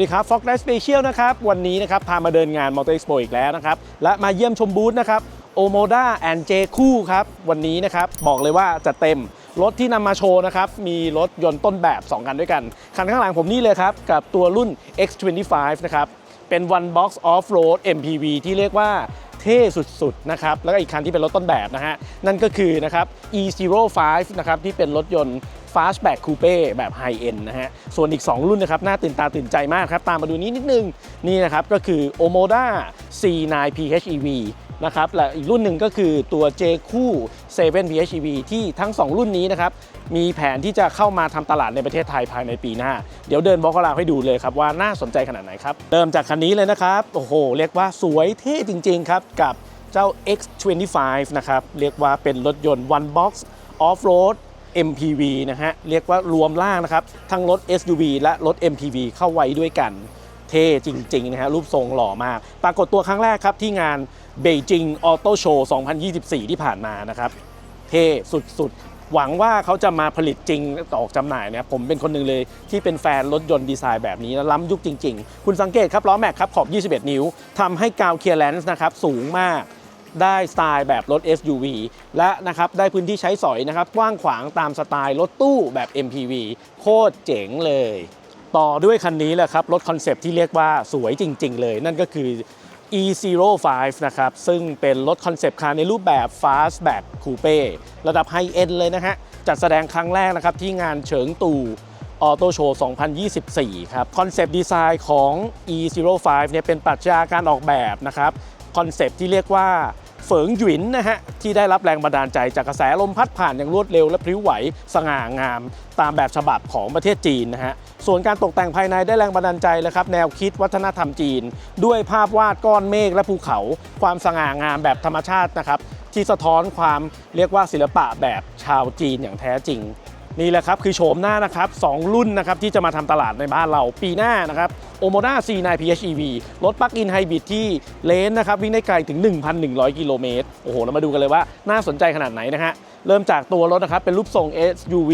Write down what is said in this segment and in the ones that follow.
วัสดีครับ Fox Life Special นะครับ วันนี้นะครับ พามาเดินงาน Motor Expo อีกแล้วนะครับ และมาเยี่ยมชมบูธนะครับ Omoda and J คู่ครับ วันนี้นะครับ บอกเลยว่าจะเต็มรถที่นำมาโชว์นะครับ มีรถยนต์ต้นแบบ 2 คันด้วยกัน คันข้างหลังผมนี่เลยครับ กับตัวรุ่น X25 นะครับ เป็น One Box Off Road MPV ที่เรียกว่าเท่สุดๆนะครับ แล้วก็อีกคันที่เป็นรถต้นแบบนะฮะ นั่นก็คือนะครับ E05 นะครับ ที่เป็นรถยนต์ Fastback Coupe แบบ High End นะฮะ ส่วนอีก 2 รุ่นนะครับน่าตื่นตาตื่นใจมากครับ ตามมาดูนี้นิดนึง นี่นะครับก็คือ Omoda C9 PHEV นะครับและอีกรุ่นหนึ่งก็คือตัว J คู่7 PHEV ที่ทั้ง 2 รุ่นนี้นะครับมีแผนที่จะเข้ามาทำตลาดในประเทศไทยภายในปีหน้า เดี๋ยวเดินบล็อกกราวให้ดูเลยครับว่าน่าสนใจขนาดไหนครับ เริ่มจากคันนี้เลยนะครับ โอ้โห เรียกว่าสวยเท่จริง ๆ ครับ กับเจ้า X25 นะครับ เรียกว่าเป็นรถยนต์ one box off road MPV นะฮะ เรียกว่ารวมร่างนะครับ ทั้งรถ SUV และรถ MPV เข้าไว้ด้วยกัน เท่จริง ๆ นะฮะ รูปทรงหล่อมาก ปรากฏตัวครั้งแรกครับ ที่งาน Beijing Auto Show 2024 ที่ผ่านมานะครับ เท่สุด ๆ หวังว่าเขาจะมาผลิตจริงออกจำหน่ายเนี่ยผมเป็นคนหนึ่งเลยที่เป็นแฟนรถยนต์ดีไซน์แบบนี้แล้วล้ำยุคจริง ๆ คุณสังเกตครับล้อแม็กครับขอบ 21 นิ้วทำให้กาวเคลียร์แลนซ์นะครับสูงมาก ได้สไตล์แบบรถ SUV และนะครับได้พื้นที่ใช้สอยนะครับกว้างขวางตามสไตล์รถตู้แบบ MPV โคตรเจ๋งเลย ต่อด้วยคันนี้แหละครับรถคอนเซปต์ที่เรียกว่าสวยจริง ๆ เลย นั่นก็คือ E05 นะครับ ซึ่งเป็นรถคอนเซปต์คาร์ในรูปแบบ Fastback Coupe ระดับไฮเอ็นเลยนะฮะ จัดแสดงครั้งแรกนะครับ ที่งานเฉิงตูออโตโชว์ 2024 ครับ คอนเซปต์ดีไซน์ของ E05 เนี่ยเป็นปรัชญาการออกแบบนะครับ คอนเซปต์ที่เรียกว่า เฝิงหยินนะฮะที่ได้รับแรงบันดาลใจจากกระแสลมพัดผ่านอย่างรวดเร็วและพลิ้วไหวสง่างาม ตามแบบฉบับของประเทศจีนนะฮะส่วนการตกแต่งภายในได้แรงบันดาลใจเลยครับแนวคิดวัฒนธรรมจีน ด้วยภาพวาดก้อนเมฆและภูเขา ความสง่างามแบบธรรมชาตินะครับที่สะท้อนความเรียกว่าศิลปะแบบชาวจีนอย่างแท้จริง นี่แหละครับคือโฉมหน้านะครับ2รุ่นนะครับที่จะมาทำตลาดในบ้านเราปีหน้านะครับ Omoda C9 PHEV รถปลั๊กอินไฮบริดที่เลนนะครับวิ่งได้ไกลถึง 1,100 กิโลเมตรโอ้โห เรามาดูกันเลยว่าน่าสนใจขนาดไหนนะฮะเริ่มจากตัวรถนะครับเป็นรูปทรง SUV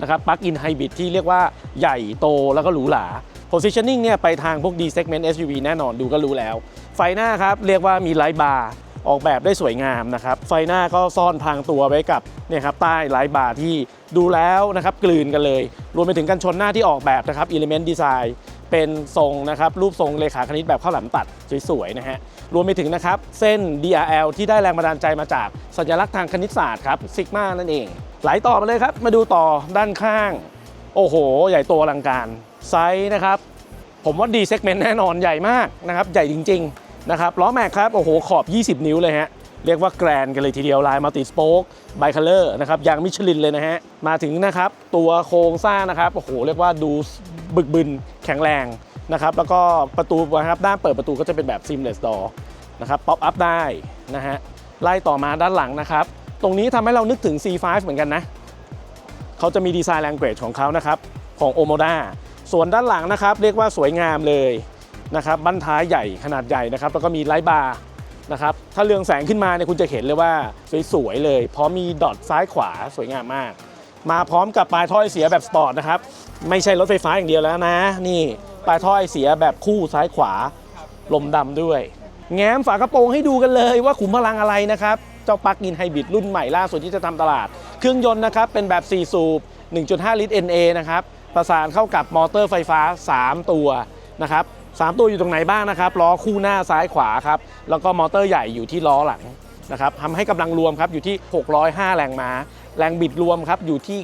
นะครับปลั๊กอินไฮบริดที่เรียกว่าใหญ่โตแล้วก็หรูหรา positioning เนี่ยไปทางพวก D segment SUV แน่นอนดูก็รู้แล้ว ไฟหน้าครับเรียกว่ามีไลท์บาร์ออกแบบได้สวยงามนะครับไฟหน้าก็ซ่อนพรางตัวไว้กับเนี่ยครับใต้ไลท์บาร์ที่ ดูแล้วนะครับกลืนกันเลย รวมไปถึงกันชนหน้าที่ออกแบบนะครับ Element Design เป็นทรงนะครับรูปทรงเลขาคณิตแบบข้าวหลามตัดสวยๆนะฮะรวมไปถึงนะครับเส้น DRL ที่ได้แรงบันดาลใจมาจากสัญลักษณ์ทางคณิตศาสตร์ครับซิกมานั่นเองไหลต่อมาเลยครับ มาดูต่อด้านข้าง โอ้โห ใหญ่โตอลังการไซส์นะครับ ผมว่า D segment แน่นอนใหญ่มากนะครับ ใหญ่จริง ๆ นะครับล้อแม็กครับ โอ้โห ขอบ 20 นิ้วเลยฮะ เรียกว่าแกรนกันเลยทีเดียวลายมัลติสโป๊กไบคัลเลอร์นะครับยางมิชลินเลยนะฮะ มาถึงนะครับตัวโครงสร้างนะครับโอ้โหเรียกว่าดูบึกบึนแข็งแรงนะครับแล้วก็ประตูนะครับด้านเปิดประตูก็จะเป็นแบบ seamless door นะครับป๊อปอัพได้นะฮะไล่ต่อมาด้านหลังนะครับ ตรงนี้ทำให้เรานึกถึง C5 เหมือนกันนะเขาจะมีดีไซน์ language ของเขานะครับของ Omoda ส่วนด้านหลังนะครับ เรียกว่าสวยงามเลยนะครับบั้นท้ายใหญ่ขนาดใหญ่นะครับ แล้วก็มีไลท์บาร์ นะครับถ้าเรืองแสงขึ้นมาเนี่ยคุณจะเห็นเลยว่าสวยๆเลย เพราะมีดอทซ้ายขวาสวยงามมาก มาพร้อมกับปลายท่อไอเสียแบบสปอร์ตนะครับไม่ใช่รถไฟฟ้าอย่างเดียวแล้วนะ นี่ปลายท่อไอเสียแบบคู่ซ้ายขวาลมดำด้วย แง้มฝากระโปรงให้ดูกันเลยว่าขุมพลังอะไรนะครับเจ้าปลั๊กอินไฮบริดรุ่นใหม่ล่าสุดที่จะทำตลาด เครื่องยนต์นะครับเป็นแบบ 4 สูบ 1.5 ลิตร NA นะครับประสานเข้ากับมอเตอร์ไฟฟ้า 3 ตัวนะครับ 3 ตัวอยู่ตรงไหนบ้างนะครับล้อคู่หน้าซ้ายขวาครับแล้วก็มอเตอร์ใหญ่อยู่ที่ล้อหลังนะครับทำให้กำลังรวมครับอยู่ที่ 605 แรงม้า แรงบิดรวมครับอยู่ที่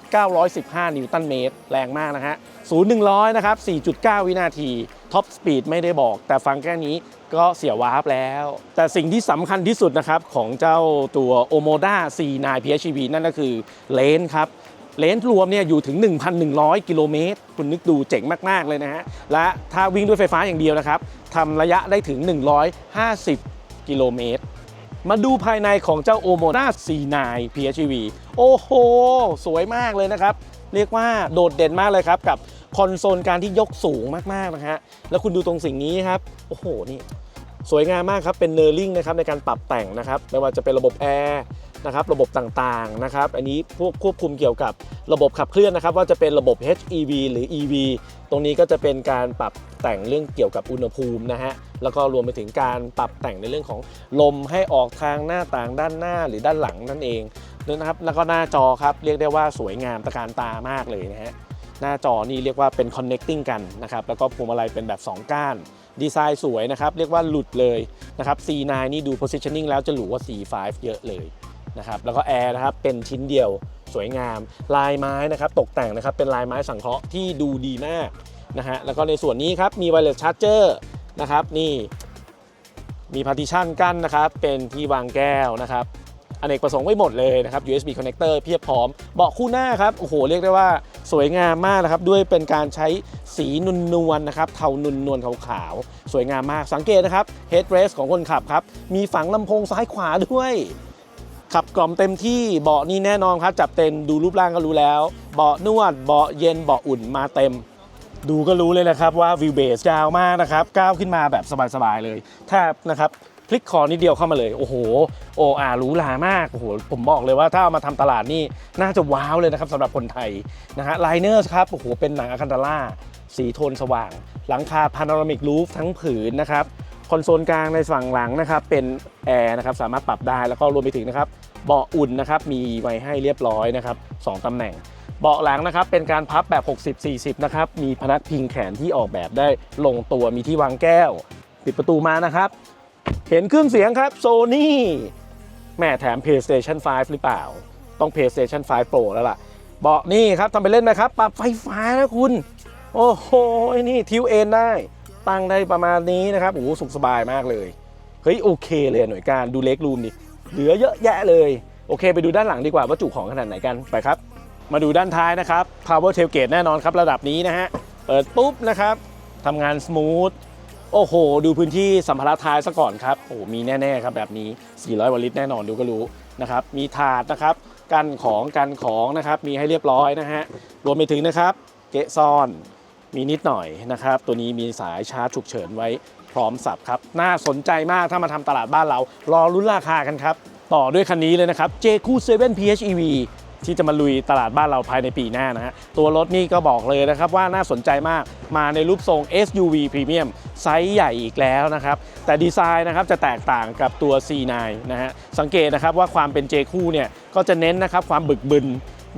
915 นิวตันเมตร แรงมากนะฮะศูนย์100นะครับ 4.9 วินาทีท็อปสปีดไม่ได้บอก แต่ฟังแค่นี้ก็เสียวาร์ปแล้ว แต่สิ่งที่สำคัญที่สุดนะครับ ของเจ้าตัว Omoda C9 PHEV นั่นก็คือเลนครับ เลนส์รวมเนี่ยอยู่ถึง 1,100 กิโลเมตร คุณนึกดูเจ๋งมาก ๆ เลยนะฮะ และถ้าวิ่งด้วยไฟฟ้าอย่างเดียวนะครับทำระยะได้ถึง 150 กิโลเมตร มาดูภายในของเจ้า Omoda C9 PHEV โอ้โห สวยมากเลยนะครับ เรียกว่าโดดเด่นมากเลยครับ กับคอนโซลการที่ยกสูงมาก ๆ นะฮะ แล้วคุณดูตรงสิ่งนี้ครับ โอ้โห นี่ สวยงามมากครับ เป็นเนอร์ลิงนะครับในการปรับแต่งนะครับไม่ว่าจะเป็นระบบแอร์นะครับระบบต่างๆนะครับอันนี้พวกควบคุมเกี่ยวกับระบบขับเคลื่อนนะครับ ว่าจะเป็นระบบ HEV หรือ EV ตรงนี้ก็จะเป็นการปรับแต่งเรื่องเกี่ยวกับอุณหภูมินะฮะแล้วก็รวมไปถึงการปรับแต่งในเรื่องของลมให้ออกทางหน้าต่างด้านหน้าหรือด้านหลังนั่นเองนะครับแล้วก็หน้าจอครับเรียกได้ว่าสวยงามตระการตามากเลยนะฮะหน้าจอนี่เรียกว่าเป็น connecting กันนะครับแล้วก็พวงมาลัยเป็นแบบ 2 ก้าน ดีไซน์สวยนะครับ เรียกว่าหลุดเลยนะครับ C9 นี่ดู positioning แล้วจะหรูกว่า C5 เยอะเลยนะครับแล้วก็แอร์นะครับเป็นชิ้นเดียวสวยงาม ลายไม้นะครับตกแต่งนะครับเป็นลายไม้สังเคราะห์ที่ดูดีมากนะฮะแล้วก็ในส่วนนี้ครับมี wireless charger นะครับนี่มี partition กั้นนะครับเป็นที่วางแก้วนะครับอเนกประสงค์ไว้หมดเลยนะครับ USB connector เพียบพร้อมเบาะคู่หน้าครับโอ้โหเรียกได้ว่า สวยงามมากนะครับด้วยเป็นการใช้สีนุนนวลนะครับเทานุนนวลขาวๆสวยงามมากสังเกตนะครับ headrest ของคนขับครับมีฝังลำโพงซ้ายขวาด้วยขับกล่อมเต็มที่เบาะนี่แน่นอนครับ จับเต็มดูรูปร่างก็รู้แล้ว เบาะนวดเบาะเย็นเบาะอุ่นมาเต็ม ดูก็รู้เลยนะครับว่าวิวเบสยาวมากนะครับก้าวขึ้นมาแบบสบายๆเลยแทบนะครับ พลิกคอนิดเดียวเข้ามาเลย โอ้โหโออารูหรามาก โอ้โห ผมบอกเลยว่าถ้าเอามาทำตลาดนี่น่าจะว้าวเลยนะครับสำหรับคนไทยนะฮะไลเนอร์ครับ โอ้โห เป็นหนังอะคันตาล่า สีโทนสว่าง หลังคาพาโนรามิกรูฟทั้งผืนนะครับ คอนโซลกลางในฝั่งหลังนะครับ เป็นแอร์นะครับ สามารถปรับได้ แล้วก็รวมไปถึงนะครับ เบาะอุ่นนะครับ มีไว้ให้เรียบร้อยนะครับสองตำแหน่งเบาะหลังนะครับเป็นการพับแบบ 60-40 นะครับ มีพนักพิงแขนที่ออกแบบได้ลงตัวมีที่วางแก้ว ปิดประตูมานะครับ เห็นเครื่องเสียงครับ Sony แม่แถม PlayStation 5 หรือเปล่า ต้อง PlayStation 5 Pro แล้วล่ะ เบาะนี่ครับทำไปเล่นนะครับ ปรับไฟฟ้านะคุณ โอ้โหนี่ทิวเอนได้ ตั้งได้ประมาณนี้นะครับ โอ้สุขสบายมากเลย เฮ้ย โอเคเลยหน่วยการดูเล็กรูมดิเหลือเยอะแยะเลย โอเค ไปดูด้านหลังดีกว่าว่าจุของขนาดไหนกันไปครับ มาดูด้านท้ายนะครับ power tailgate แน่นอนครับระดับนี้นะฮะ เปิดปุ๊บนะครับทำงานส o t h โอ้โห ดูพื้นที่สัมภาระท้ายซะก่อนครับโอ้มีแน่ๆครับแบบนี้ 400วัตต์ลิตรแน่นอนดูก็รู้นะครับมีถาดนะครับกันของกันของนะครับมีให้เรียบร้อยนะฮะรวมไปถึงนะครับเกะซ่อนมีนิดหน่อยนะครับ ตัวนี้มีสายชาร์จฉุกเฉินไว้พร้อมสับครับ น่าสนใจมากถ้ามาทำตลาดบ้านเรา รอรุ่นราคากันครับ ต่อด้วยคันนี้เลยนะครับ j q 7 PHEV ที่จะมาลุยตลาดบ้านเราภายในปีหน้านะฮะตัวรถนี่ก็บอกเลยนะครับว่าน่าสนใจมากมาในรูปทรง SUV Premium ไซส์ใหญ่อีกแล้วนะครับ แต่ดีไซน์นะครับจะแตกต่างกับตัว C9 นะฮะสังเกตนะครับว่าความเป็น J คู่เนี่ยก็จะเน้นนะครับความบึกบึน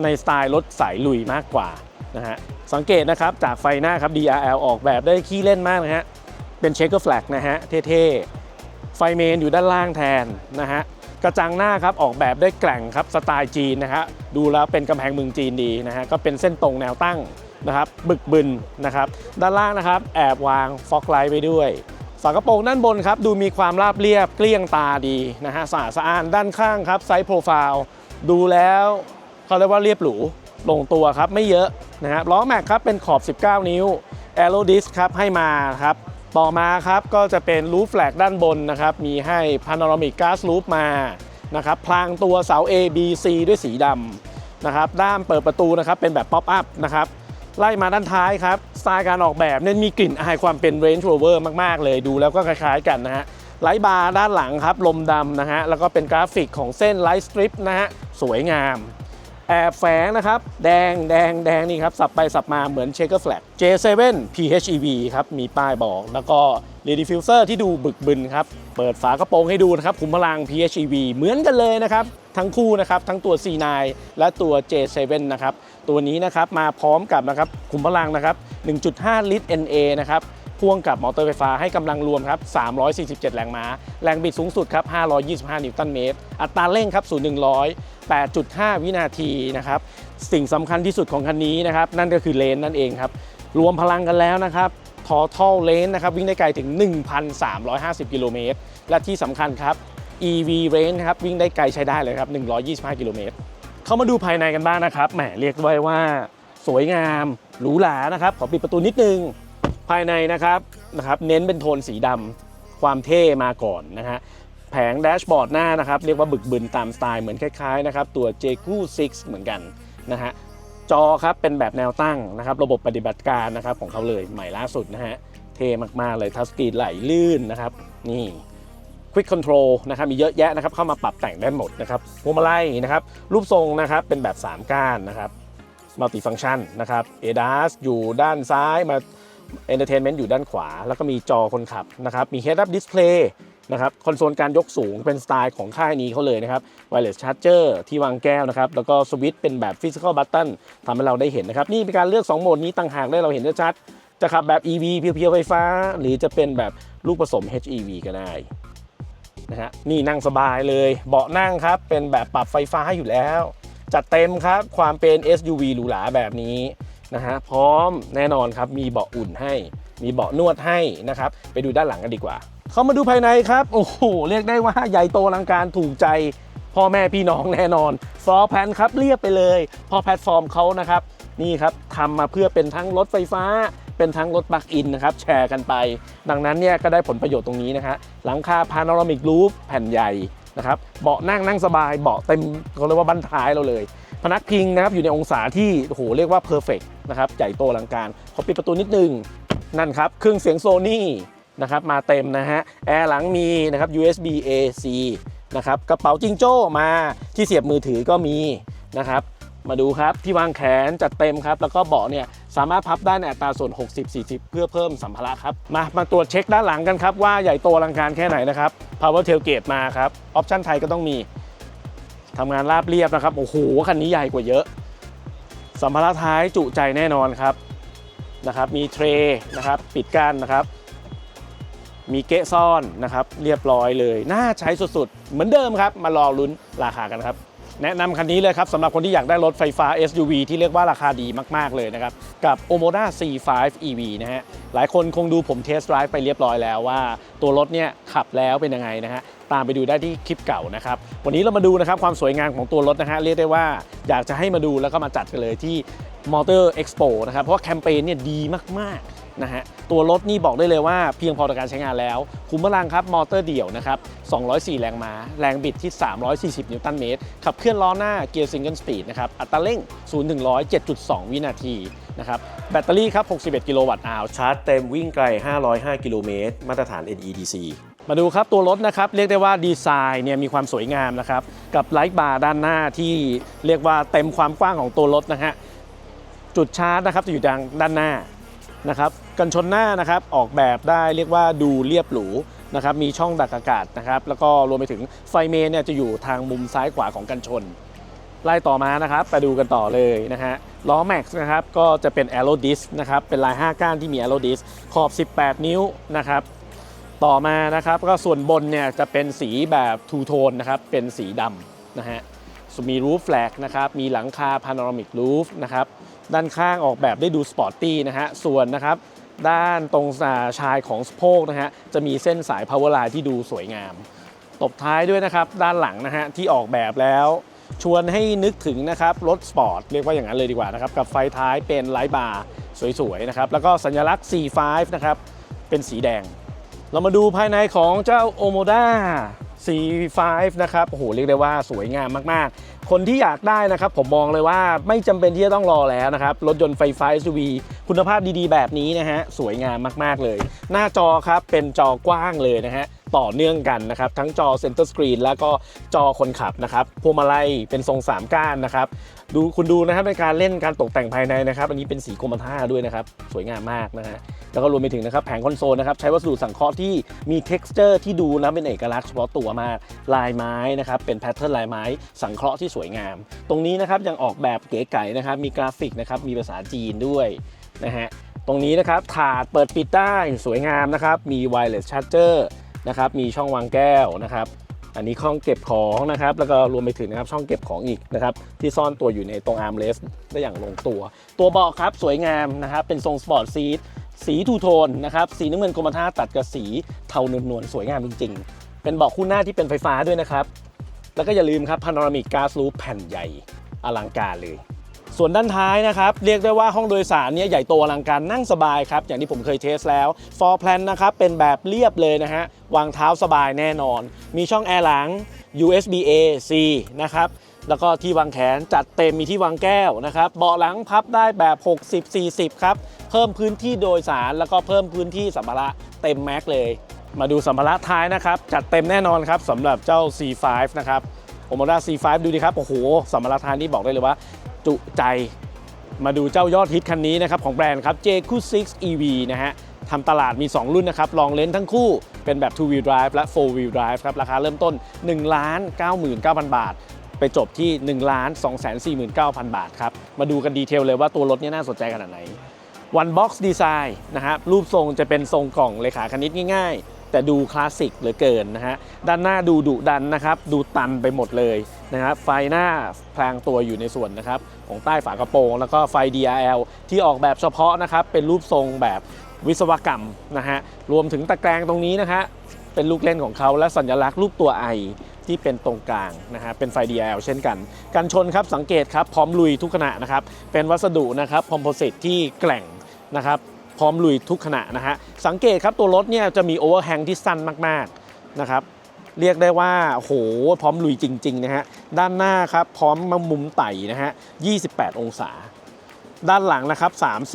ในสไตล์รถสายลุยมากกว่านะฮะสังเกตนะครับจากไฟหน้าครับ DRL ออกแบบได้ขี้เล่นมากนะฮะเป็นเชคเกอร์แฟลกนะฮะเท่ๆ ไฟเมนอยู่ด้านล่างแทนนะฮะ กระจังหน้าครับออกแบบได้แกร่งครับสไตล์จีนนะฮะดูแล้วเป็นกำแพงเมืองจีนดีนะฮะก็เป็นเส้นตรงแนวตั้งนะครับบึกบึนนะครับด้านล่างนะครับแอบวางฟอกไลท์ไว้ด้วยฝากระโปรงด้านบนครับดูมีความราบเรียบเกลี้ยงตาดีนะฮะสะอาดสะอ้านด้านข้างครับไซส์โปรไฟล์ดูแล้วเขาเรียกว่าเรียบหรูลงตัวครับไม่เยอะนะฮะล้อแม็กครับเป็นขอบ 19 นิ้ว a e r o d i s ครับให้มาครับ ต่อมาครับก็จะเป็นรูฟแฟลกด้านบนนะครับมีให้พา n o รามิก a ๊ l รูฟมานะครับพลางตัวเสา A B C ด้วยสีดำนะครับด้ามเปิดประตูนะครับเป็นแบบป๊อปอัพนะครับไล่มาด้านท้ายครับสไตล์การออกแบบเนี่ยมีกลิ่นอายความเป็น Range Rover มาก ๆ เลยดูแล้วก็คล้าย ๆ กันนะฮะไลท์บาร์ด้านหลังครับลมดำนะฮะแล้วก็เป็นกราฟิกของเส้นไลท์สตริปนะฮะสวยงาม แอบแฝงนะครับ แดงแดงแดงนี่ครับ สับไปสับมาเหมือนเชคเกอร์แฟลก J7 PHEV ครับ มีป้ายบอก แล้วก็ r e d i f f u s e r ที่ดูบึกบึนครับ เปิดฝากระโปรงให้ดูนะครับขุมพลัง PHEV เหมือนกันเลยนะครับ ทั้งคู่นะครับ ทั้งตัว C9 และตัว J7 นะครับ ตัวนี้นะครับมาพร้อมกับนะครับขุมพลังนะครับ 1.5 ลิตร NA นะครับ พ่วงกับมอเตอร์ไฟฟ้าให้กำลังรวมครับ 347 แรงม้า แรงบิดสูงสุดครับ 525 นิวตันเมตร อัตราเร่งครับ 0 100 8.5 วินาทีนะครับ สิ่งสำคัญที่สุดของคันนี้นะครับ นั่นก็คือเลนนั่นเองครับ รวมพลังกันแล้วนะครับ total range นะครับวิ่งได้ไกลถึง 1,350 กิโลเมตร และที่สำคัญครับ EV range นะครับวิ่งได้ไกลใช้ได้เลยครับ 125 กิโลเมตร เข้ามาดูภายในกันบ้างนะครับ แหมเรียกได้ว่าสวยงาม หรูหรานะครับ ขอปิดประตูนิดนึง ภายในนะครับนะครับ เน้นเป็นโทนสีดำความเท่มาก่อนนะฮะแผงแดชบอร์ดหน้านะครับ เรียกว่าบึกบึนตามสไตล์เหมือนคล้ายๆนะครับ ตัว j q 6เหมือนกันนะฮะจอครับเป็นแบบแนวตั้งนะครับ ระบบปฏิบัติการนะครับของเขาเลยใหม่ล่าสุดนะฮะเท่มากๆเลยทัชสกรีนไหลลื่นนะครับนี่ Quick Control นะครับมีเยอะแยะนะครับเข้ามาปรับแต่งได้หมดนะครับพวงมาลัยนะครับรูปทรงนะครับเป็นแบบ 3 ก้านนะครับมัลติฟัง c t ชันนะครับ ADAS อยู่ด้านซ้ายมา Entertainment อยู่ด้านขวา แล้วก็มีจอคนขับนะครับ มี Head Up Display นะครับ คอนโซลการยกสูงเป็นสไตล์ของค่ายนี้เขาเลยนะครับ Wireless Charger ที่วางแก้วนะครับ แล้วก็สวิตช์เป็นแบบ Physical Button ทำให้เราได้เห็นนะครับ นี่เป็นการเลือก 2 โหมดนี้ต่างหากได้เราเห็นได้ชัด จะขับแบบ EV เพียวๆไฟฟ้า หรือจะเป็นแบบลูกผสม HEV ก็ได้นะฮะ นี่นั่งสบายเลย เบาะนั่งครับ เป็นแบบปรับไฟฟ้าอยู่แล้ว จัดเต็มครับ ความเป็น SUV หรูหราแบบนี้ นะฮะพร้อมแน่นอนครับมีเบาะอุ่นให้ มีเบาะนวดให้นะครับไปดูด้านหลังกันดีกว่า เข้ามาดูภายในครับโอ้โหเรียกได้ว่าใหญ่โตลังการถูกใจพ่อแม่พี่น้องแน่นอนฟลอร์แพนครับเรียบไปเลยพอแพลตฟอร์มเขานะครับนี่ครับทำมาเพื่อเป็นทั้งรถไฟฟ้า เป็นทั้งรถปลั๊กอินนะครับแชร์กันไป ดังนั้นเนี่ยก็ได้ผลประโยชน์ตรงนี้นะฮะหลังคาพา n o รามิก o ู f แผ่นใหญ่นะครับเบาะนั่งนั่งสบายเบาะเต็มเขาเรียกว่าบั้นท้ายเราเลย พนักพิงนะครับอยู่ในองศาที่โหเรียกว่าเพอร์เฟกนะครับใหญ่โตอลังการขอปิดประตูนิดนึงนั่นครับเครื่องเสียงโซนี่นะครับมาเต็มนะฮะแอร์หลังมีนะครับ USB AC นะครับกระเป๋าจิงโจ้มาที่เสียบมือถือก็มีนะครับมาดูครับที่วางแขนจัดเต็มครับ แล้วก็เบาะเนี่ยสามารถพับได้ในอัตราส่วน 60-40 เพื่อเพิ่มสัมภาระครับ มามาตรวจเช็คด้านหลังกันครับ ว่าใหญ่โตอลังการแค่ไหนนะครับ power tailgate มาครับ ออปชั่นไทยก็ต้องมี ทำงานราบเรียบนะครับ โอ้โห คันนี้ใหญ่กว่าเยอะ สัมภาระท้ายจุใจแน่นอนครับนะครับ มีเทรย์นะครับ ปิดกั้นนะครับ มีเกะซ่อนนะครับ เรียบร้อยเลย น่าใช้สุดๆ เหมือนเดิมครับ มารอลุ้นราคากันครับ แนะนำคันนี้เลยครับสำหรับคนที่อยากได้รถไฟฟ้า SUV ที่เรียกว่าราคาดีมากๆเลยนะครับ กับ Omoda C5 EV นะฮะ หลายคนคงดูผมเทสต์ไดรฟ์ไปเรียบร้อยแล้วว่า ตัวรถเนี่ยขับแล้วเป็นยังไงนะฮะ ตามไปดูได้ที่คลิปเก่านะครับ วันนี้เรามาดูนะครับความสวยงามของตัวรถนะฮะเรียกได้ว่าอยากจะให้มาดูแล้วก็มาจัดกันเลยที่ Motor Expo นะครับเพราะว่าแคมเปญเนี่ยดีมากๆนะฮะตัวรถนี่บอกได้เลยว่าเพียงพอต่อการใช้งานแล้ว คุ้มพลังครับมอเตอร์เดี่ยวนะครับ 204 แรงม้า แรงบิดที่ 340 นิวตันเมตร ขับเคลื่อนล้อหน้าเกียร์ซิงเกิลสปีดนะครับอัตราเร่ง 0 1 0 0 7.2 วินาทีนะครับแบตเตอรี่ครับ 61 กิโลวัตต์อาวชาร์จเต็มวิ่งไกล 505 กิโลเมตรมาตรฐาน NEDC มาดูครับตัวรถนะครับเรียกได้ว่าดีไซน์เนี่ยมีความสวยงามนะครับกับไลท์บาร์ด้านหน้าที่เรียกว่าเต็มความกว้างของตัวรถนะฮะจุดชาร์จนะครับจะอยู่ด้านด้านหน้านะครับกันชนหน้านะครับออกแบบได้เรียกว่าดูเรียบหรูนะครับมีช่องดักอากาศนะครับแล้วก็รวมไปถึงไฟเมนเนี่ยจะอยู่ทางมุมซ้ายขวาของกันชน ไล่ต่อมานะครับไปดูกันต่อเลยนะฮะล้อแม็กซ์นะครับก็จะเป็น a อโรดิสนะครับเป็นลาย 5 ก้านที่มี a อโรดิสขอบ 18 นิ้วนะครับ ต่อมานะครับก็ส่วนบนเนี่ยจะเป็นสีแบบทูโทนนะครับเป็นสีดำนะฮะมีรูฟแฟลกนะครับมีหลังคาพาโนรามิกรูฟนะครับด้านข้างออกแบบได้ดูสปอร์ตตี้นะฮะส่วนนะครับด้านตรงชายของสะโพกนะฮะจะมีเส้นสาย power line ที่ดูสวยงาม ตบท้ายด้วยนะครับด้านหลังนะฮะที่ออกแบบแล้ว ชวนให้นึกถึงนะครับรถสปอร์ตเรียกว่าอย่างนั้นเลยดีกว่านะครับกับไฟท้ายเป็นไลท์บาร์สวยๆนะครับแล้วก็สัญลักษณ์ C5 นะครับเป็นสีแดง เรามาดูภายในของเจ้า Omoda C5 นะครับ โอ้โห เรียกได้ว่าสวยงามมาก ๆ คนที่อยากได้นะครับ ผมมองเลยว่าไม่จำเป็นที่จะต้องรอแล้วนะครับ รถยนต์ไฟฟ้า SUV คุณภาพดีๆ แบบนี้นะฮะ สวยงามมาก ๆ เลย หน้าจอครับ เป็นจอกว้างเลยนะฮะ ต่อเนื่องกันนะครับ ทั้งจอเซนเตอร์สกรีนแล้วก็จอคนขับนะครับ พวงมาลัยเป็นทรง 3 ก้านนะครับ ดูคุณดูนะครับในการเล่นการตกแต่งภายในนะครับ อันนี้เป็นสีกรมท่าด้วยนะครับ สวยงามมากนะฮะแล้วก็รวมไปถึงนะครับแผงคอนโซลนะครับใช้วัสดุสังเคราะห์ที่มี t e x t อร์ที่ดูนะเป็นเอกลักษณ์เฉพาะตัวมากลายไม้นะครับเป็นแพทเทิร์นลายไม้สังเคราะห์ที่สวยงาม ตรงนี้นะครับยังออกแบบเก๋ไก๋นะครับมีกราฟิกนะครับมีภาษาจีนด้วยนะฮะตรงนี้นะครับถาดเปิดปิดได้สวยงามนะครับมี wireless charger นะครับมีช่องวางแก้วนะครับ อันนี้ช่องเก็บของนะครับ แล้วก็รวมไปถึงนะครับช่องเก็บของอีกนะครับที่ซ่อนตัวอยู่ในตรงอาร์มเลสได้อย่างลงตัว ตัวเบาะครับสวยงามนะครับเป็นทรงสปอร์ตซีทสีทูโทนนะครับสีน้ำเงินกรมท่าตัดกับสีเทานวลๆสวยงามจริง ๆ เป็นเบาะคู่หน้าที่เป็นไฟฟ้าด้วยนะครับ แล้วก็อย่าลืมครับพาโนรามิกกาสลูปแผ่นใหญ่อลังการเลย ส่วนด้านท้ายนะครับเรียกได้ว่าห้องโดยสารเนี่ยใหญ่โตอลังการนั่งสบายครับอย่างที่ผมเคยเทสแล้ว for plan นะครับเป็นแบบเรียบเลยนะฮะวางเท้าสบายแน่นอน มีช่องแอร์หลัง USB A C นะครับแล้วก็ที่วางแขนจัดเต็มมีที่วางแก้วนะครับเบาะหลังพับได้แบบ 60 40 ครับ เพิ่มพื้นที่โดยสารแล้วก็เพิ่มพื้นที่สัมภาระเต็มแม็กเลย มาดูสัมภาระท้ายนะครับ จัดเต็มแน่นอนครับสำหรับเจ้า C5 นะครับโอโมดา C5 ดูดิครับ โอ้โหสัมภาระท้ายนี่บอกได้เลยว่า จุใจมาดูเจ้ายอดฮิตคันนี้นะครับของแบรนด์ครับ JQ6 EV นะฮะทำตลาดมี 2 รุ่นนะครับ ลองเลนส์ทั้งคู่เป็นแบบ 2 wheel drive และ 4 wheel drive ครับ ราคาเริ่มต้น 1 99,000 บาท ไปจบที่ 1 2 4 9 0 0 0 บาทครับ มาดูกันดีเทลเลยว่าตัวรถเนี่ยน่าสนใจขนาดไหน One Box Design นะครับรูปทรงจะเป็นทรงกล่องเลขาคณิตง่ายๆ แต่ดูคลาสสิกเหลือเกินนะฮะด้านหน้าดูดุดันนะครับ ดูตันไปหมดเลยนะครับไฟหน้าพลางตัวอยู่ในส่วนนะครับของใต้ฝากระโปรง แล้วก็ไฟ DRL ที่ออกแบบเฉพาะนะครับเป็นรูปทรงแบบวิศวกรรมนะฮะรวมถึงตะแกรงตรงนี้นะฮะเป็นลูกเล่นของเขาและสัญลักษณ์รูปตัวไอที่เป็นตรงกลางนะฮะเป็นไฟ DRL เช่นกัน กันชนครับสังเกตครับพร้อมลุยทุกขณะนะครับเป็นวัสดุนะครับคอมโพสิตที่แกร่งนะครับ พร้อมลุยทุกขณะนะฮะสังเกตครับตัวรถเนี่ยจะมีโอเวอร์แฮงที่สั้นมากๆนะครับเรียกได้ว่าโหพร้อมลุยจริงๆนะฮะด้านหน้าครับพร้อมมามุมไต่นะฮะ 28 องศา ด้านหลังนะครับ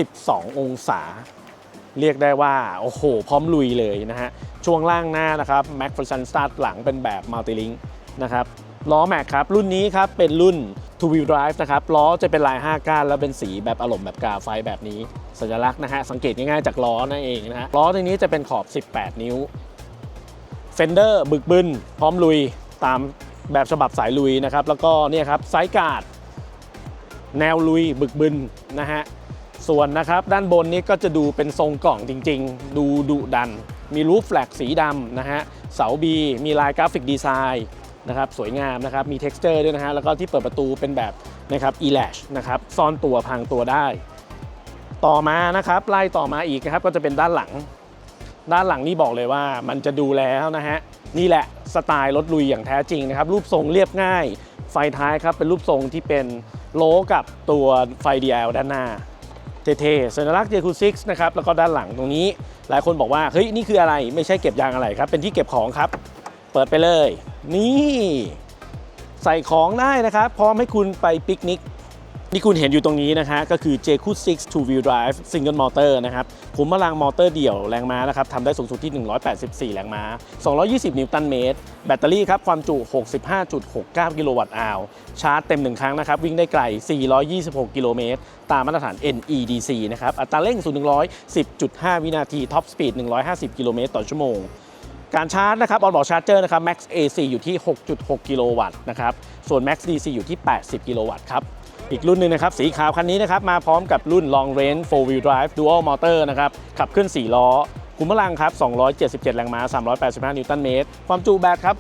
32 องศา เรียกได้ว่าโอ้โห พร้อมลุยเลยนะฮะช่วงล่างหน้านะครับ Mac f e r s o n Start หลังเป็นแบบ Multi Link นะครับล้อแม็กครับรุ่นนี้ครับเป็นรุ่น Two Wheel Drive นะครับล้อจะเป็นลาย 5 ก้านแล้วเป็นสีแบบอารมณ์แบบกาไฟแบบนี้ สัญลักษณ์นะฮะสังเกตง่ายๆจากล้อนั่นเองนะฮะล้อตัวนี้จะเป็นขอบ 18 นิ้วเฟนเดอร์บึกบึนพร้อมลุยตามแบบฉบับสายลุยนะครับ แล้วก็เนี่ยครับไซส์การ์ดแนวลุยบึกบึนนะฮะส่วนนะครับด้านบนนี้ก็จะดูเป็นทรงกล่องจริง ๆ ดูดุดัน มีรูฟแฟลกสีดำนะฮะเสาบีมีลายกราฟิกดีไซน์นะครับสวยงามนะครับมี t e x t อร์ด้วยนะฮะแล้วก็ที่เปิดประตูเป็นแบบนะครับ e l a s h นะครับซ่อนตัวพังตัวได้ ต่อมานะครับไล่ต่อมาอีกนะครับก็จะเป็นด้านหลัง ด้านหลังนี่บอกเลยว่ามันจะดูแล้วนะฮะนี่แหละสไตล์รถลุยอย่างแท้จริงนะครับ รูปทรงเรียบง่าย ไฟท้ายครับเป็นรูปทรงที่เป็นโลกับตัวไฟ DL ด้านหน้าเท่ๆสัญลักษณ์ JQ6 นะครับแล้วก็ด้านหลังตรงนี้ หลายคนบอกว่าเฮ้ยนี่คืออะไรไม่ใช่เก็บยางอะไรครับเป็นที่เก็บของครับ เปิดไปเลย นี่ ใส่ของได้นะครับ พร้อมให้คุณไปปิกนิก ที่คุณเห็นอยู่ตรงนี้นะฮะก็คือ JQ6 Two Wheel Drive Single Motor นะครับขุมพลังมอเตอร์เดี่ยวแรงม้านะครับทำได้สูงสุดที่ 184 แรงม้า 220 นิวตันเมตร แบตเตอรี่ครับ ความจุ 65.69 กิโลวัตต์อาวชาร์จเต็ม1ครั้งนะครับ วิ่งได้ไกล 426 กิโลเมตร ตามมาตรฐาน NEDC นะครับ อัตราเร่ง0 110.5 วินาที ท็อปสปีด 150 กิโลเมตรต่อชั่วโมงการชาร์จนะครับออนบอร์ดชาร์เจอร์นะครับ Max AC อยู่ที่ 6.6 กิโลวัตต์นะครับ ส่วน Max DC อยู่ที่ 80 กิโลวัตต์ครับ อีกรุ่นหนึ่งนะครับ สีขาวคันนี้นะครับ มาพร้อมกับรุ่น Long Range 4 Wheel Drive Dual Motor นะครับ ขับเคลื่อน4 ล้อ คุมพลังครับ 277 แรงม้า 385 นิวตันเมตร ความจุแบตครับ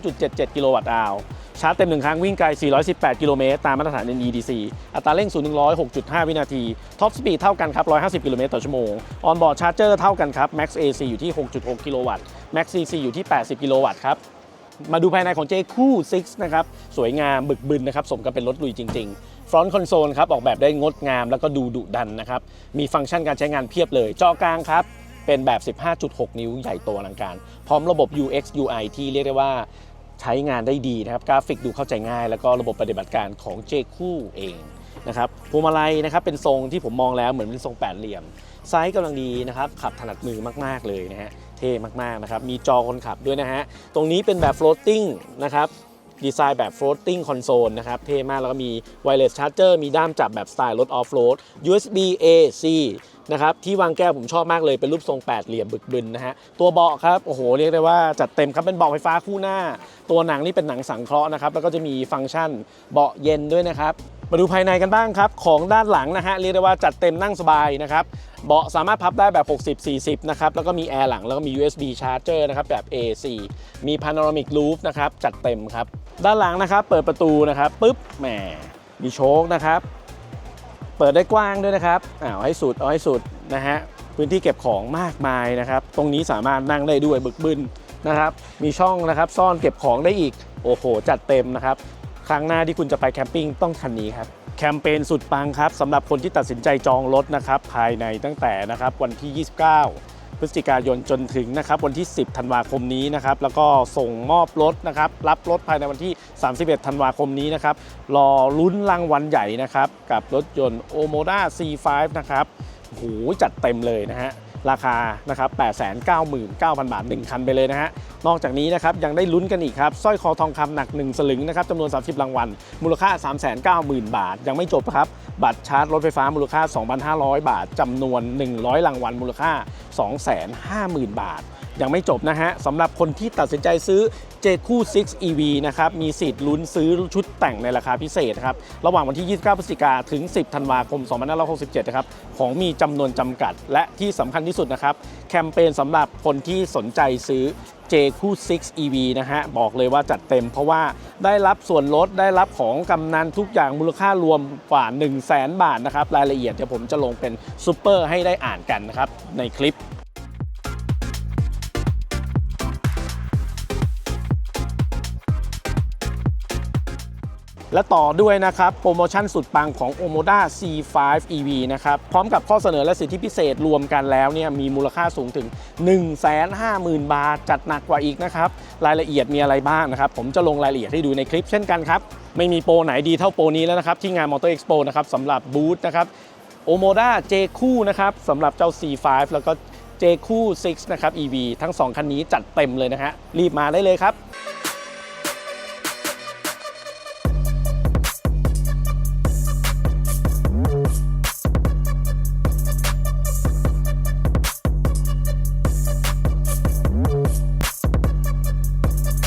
69.77 กิโลวัตต์อาวชาร์จเต็ม1ครั้งวิ่งไกล 418 กิโลเมตร ตามมาตรฐาน NEDC อัตราเร่ง 0 100 6.5 วินาที ท็อปสปีดเท่ากันครับ 150 กิโลเมตรต่อชั่วโมง ออนบอร์ดชาร์เจอร์เท่ากันครับ Max AC อยู่ที่ 6.6 กิโลวัตต์ Max DC อยู่ที่ 80 กิโลวัตต์ครับ มาดูภายในของ JQ 6นะครับ สวยงามบึกบึนนะครับ สมกับเป็นรถลุยจริง ๆ ฟรอนต์คอนโซลครับออกแบบได้งดงามแล้วก็ดูดุดันนะครับ มีฟังก์ชันการใช้งานเพียบเลย จอกลางครับ เป็นแบบ 15.6 นิ้วใหญ่โตอลังการ พร้อมระบบ UX UI ที่เรียกได้ว่าใช้งานได้ดีนะครับ กราฟิกดูเข้าใจง่าย แล้วก็ระบบปฏิบัติการของ JQ เองนะครับพวงมาลัยนะครับเป็นทรงที่ผมมองแล้วเหมือนเป็นทรงแปดเหลี่ยมไซส์กำลังดีนะครับขับถนัดมือมากๆเลยนะฮะเท่มากๆนะครับมีจอคนขับด้วยนะฮะตรงนี้เป็นแบบ floating นะครับ ดีไซน์แบบ floating console นะครับ เท่มาก แล้วก็มี wireless charger มีด้ามจับแบบสไตล์รถ off road USB AC นะครับ ที่วางแก้วผมชอบมากเลย เป็นรูปทรงแปดเหลี่ยมบึกบึนนะฮะ ตัวเบาะครับ โอ้โห เรียกได้ว่าจัดเต็มครับ เป็นเบาะไฟฟ้าคู่หน้า ตัวหนังนี่เป็นหนังสังเคราะห์นะครับ แล้วก็จะมีฟังก์ชันเบาะเย็นด้วยนะครับ มาดูภายในกันบ้างครับ ของด้านหลังนะฮะเรียกได้ว่าจัดเต็มนั่งสบายนะครับเบาะสามารถพับได้แบบ 60-40 นะครับ แล้วก็มีแอร์หลัง แล้วก็มี USB charger นะครับแบบ AC มี panoramic roof นะครับ จัดเต็มครับ ด้านหลังนะครับ เปิดประตูนะครับปุ๊บแหมมีโชคนะครับ เปิดได้กว้างด้วยนะครับอ้าวให้สุดเอาให้สุดนะฮะพื้นที่เก็บของมากมายนะครับ ตรงนี้สามารถนั่งได้ด้วยบึกบึนนะครับ มีช่องนะครับซ่อนเก็บของได้อีก โอ้โห จัดเต็มนะครับ ครั้งหน้าที่คุณจะไปแคมปิ้งต้องคันนี้ครับแคมเปญสุดปังครับสำหรับคนที่ตัดสินใจจองรถนะครับภายในตั้งแต่นะครับวันที่ 29 พฤศจิกายนจนถึงนะครับวันที่ 10 ธันวาคมนี้นะครับแล้วก็ส่งมอบรถนะครับรับรถภายในวันที่ 31 ธันวาคมนี้นะครับรอลุ้นรางวัลใหญ่นะครับกับรถยนต์ Omoda C5 นะครับโอ้โหจัดเต็มเลยนะฮะ ราคานะครับ899,000 บาท 1 คันไปเลยนะฮะ นอกจากนี้นะครับยังได้ลุ้นกันอีกครับสร้อยคอทองคำหนัก 1 สลึงนะครับจำนวน 30 รางวัล มูลค่า 390,000 บาท ยังไม่จบครับ บัตรชาร์จรถไฟฟ้ามูลค่า 2,500 บาทจำนวน 100 รางวัล มูลค่า 250,000 บาท ยังไม่จบนะฮะสำหรับคนที่ตัดสินใจซื้อ j คู่6 EV นะครับ มีสิทธิ์ลุ้นซื้อชุดแต่งในราคาพิเศษนะครับ ระหว่างวันที่ 29 พฤศจิกาถึง 10 ธันวาคม 2567 นะครับ ของมีจำนวนจำกัด และที่สำคัญที่สุดนะครับ แคมเปญสำหรับคนที่สนใจซื้อ J คู่6 EV นะฮะ บอกเลยว่าจัดเต็มเพราะว่าได้รับส่วนลดได้รับของกำนันทุกอย่างมูลค่ารวมกว่า 1 0 0 0 0แบาทนะครับ รายละเอียดเดี๋ยวผมจะลงเป็นซูเปอร์ให้ได้อ่านกันนะครับในคลิป และต่อด้วยนะครับโปรโมชั่นสุดปังของ Omoda C5 EV นะครับพร้อมกับข้อเสนอและสิทธิพิเศษรวมกันแล้วเนี่ยมีมูลค่าสูงถึง 150,000 บาท จัดหนักกว่าอีกนะครับ รายละเอียดมีอะไรบ้างนะครับ ผมจะลงรายละเอียดให้ดูในคลิปเช่นกันครับ ไม่มีโปรไหนดีเท่าโปรนี้แล้วนะครับ ที่งาน Motor Expo นะครับสำหรับบูธนะครับ Omoda J คู่นะครับสำหรับเจ้า C5 แล้วก็ J คู่6นะครับ EV ทั้ง 2 คันนี้จัดเต็มเลยนะฮะรีบมาได้เลยครับ